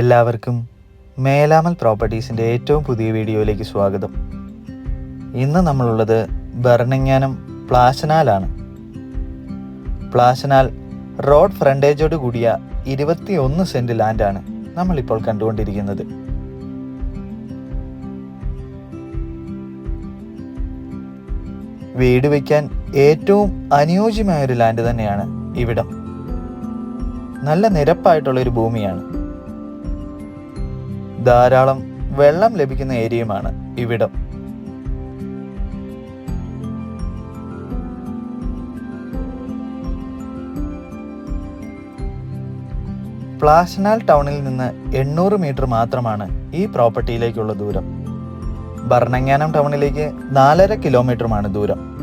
എല്ലാവർക്കും മേലാമൽ പ്രോപ്പർട്ടീസിന്റെ ഏറ്റവും പുതിയ വീഡിയോയിലേക്ക് സ്വാഗതം. ഇന്ന് നമ്മളുള്ളത് ഭരണങ്ങാനം പ്ലാശനാലാണ്. പ്ലാശനാൽ റോഡ് ഫ്രണ്ടേജോട് കൂടിയ ഇരുപത്തി ഒന്ന് സെന്റ് ലാൻഡാണ് നമ്മളിപ്പോൾ കണ്ടുകൊണ്ടിരിക്കുന്നത്. വീട് വയ്ക്കാൻ ഏറ്റവും അനുയോജ്യമായ ഒരു ലാൻഡ് തന്നെയാണ് ഇവിടം. നല്ല നിരപ്പായിട്ടുള്ള ഒരു ഭൂമിയാണ്. ധാരാളം വെള്ളം ലഭിക്കുന്ന ഏരിയയുമാണ് ഇവിടം. പ്ലാഷനാൽ ടൗണിൽ നിന്ന് എണ്ണൂറ് മീറ്റർ മാത്രമാണ് ഈ പ്രോപ്പർട്ടിയിലേക്കുള്ള ദൂരം. ഭരണങ്ങാനം ടൗണിലേക്ക് നാലര കിലോമീറ്ററുമാണ് ദൂരം.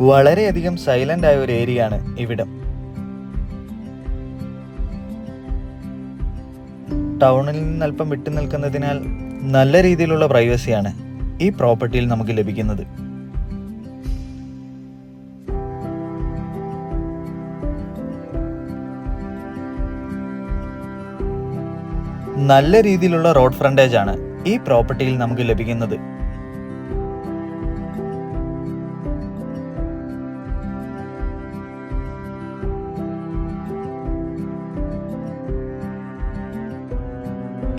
വളരെയധികം സൈലന്റ് ആയ ഒരു ഏരിയ ആണ് ഇവിടം. ടൗണിൽ നിന്ന് അല്പം വിട്ടു നിൽക്കുന്നതിനാൽ നല്ല രീതിയിലുള്ള പ്രൈവസിയാണ് ഈ പ്രോപ്പർട്ടിയിൽ നമുക്ക് ലഭിക്കുന്നത്. നല്ല രീതിയിലുള്ള റോഡ് ഫ്രണ്ടേജ് ആണ് ഈ പ്രോപ്പർട്ടിയിൽ നമുക്ക് ലഭിക്കുന്നത്.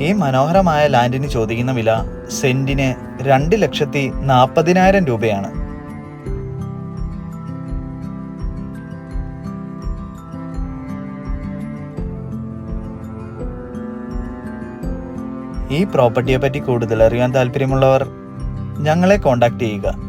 ഈ മനോഹരമായ ലാൻഡിന് ചോദിക്കുന്ന വില സെന്റിന് രണ്ട് ലക്ഷത്തി നാൽപ്പതിനായിരം രൂപയാണ്. ഈ പ്രോപ്പർട്ടിയെ പറ്റി കൂടുതൽ അറിയാൻ താല്പര്യമുള്ളവർ ഞങ്ങളെ കോൺടാക്ട് ചെയ്യുക.